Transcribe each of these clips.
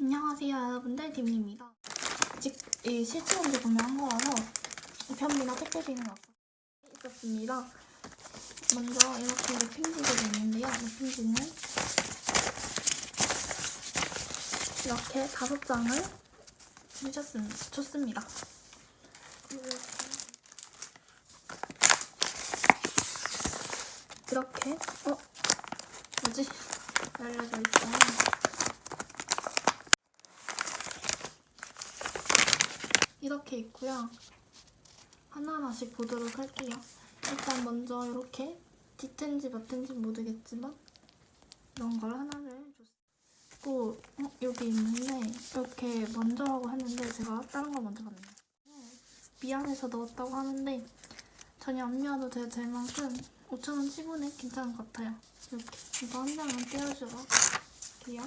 안녕하세요 여러분들. 딥입니다. 아직 이 실제로 구매한 거라서 우편비나 택배비는 없어. 있었습니다. 먼저 이렇게 랩핑지들이 있는데요. 랩핑지는 이렇게 다섯 장을 주셨습니다. 이렇게 어? 뭐지? 열려져 있어요 이렇게 있고요. 하나하나씩 보도록 할게요. 일단 먼저 이렇게 뒷텐지 몇텐지 모르겠지만 이런 걸 하나를 줬고 어, 여기 있는데 이렇게 먼저라고 했는데 제가 다른 거 먼저 봤네요. 미안해서 넣었다고 하는데 전혀 안 미안해도 될, 될 만큼 5,000원 치고는 괜찮은 것 같아요. 이렇게 이거 한 장은 떼어주러 할게요.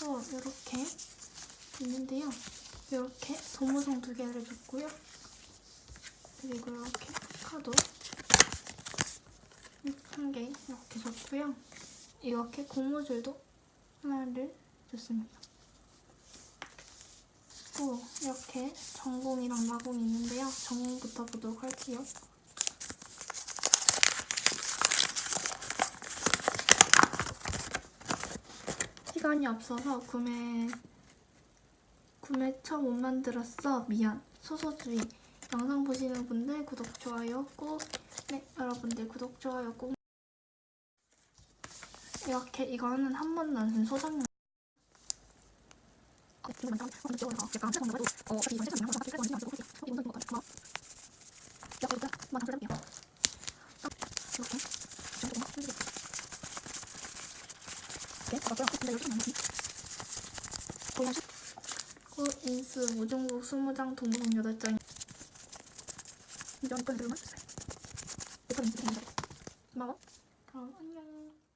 또 이렇게 있는데요. 이렇게 도무성 두 개를 줬고요. 그리고 이렇게 카드 한개 이렇게 줬고요. 이렇게 고무줄도 하나를 줬습니다. 또 이렇게 전공이랑 마공이 있는데요. 전공부터 보도록 할게요. 시간이 없어서 구매 구매 처음 못 만들었어. 미안. 소소주의. 영상 보시는 분들 구독, 좋아요 꼭. 네, 여러분들 구독, 좋아요 꼭. 이렇게 이거는 한 번도 안 쓴 소장용. 어, 어. 어. 이렇게 어, 인스 무중국 20장 동물원 8장 이런 건 들으면 주세요. 고마워. 그럼 안녕.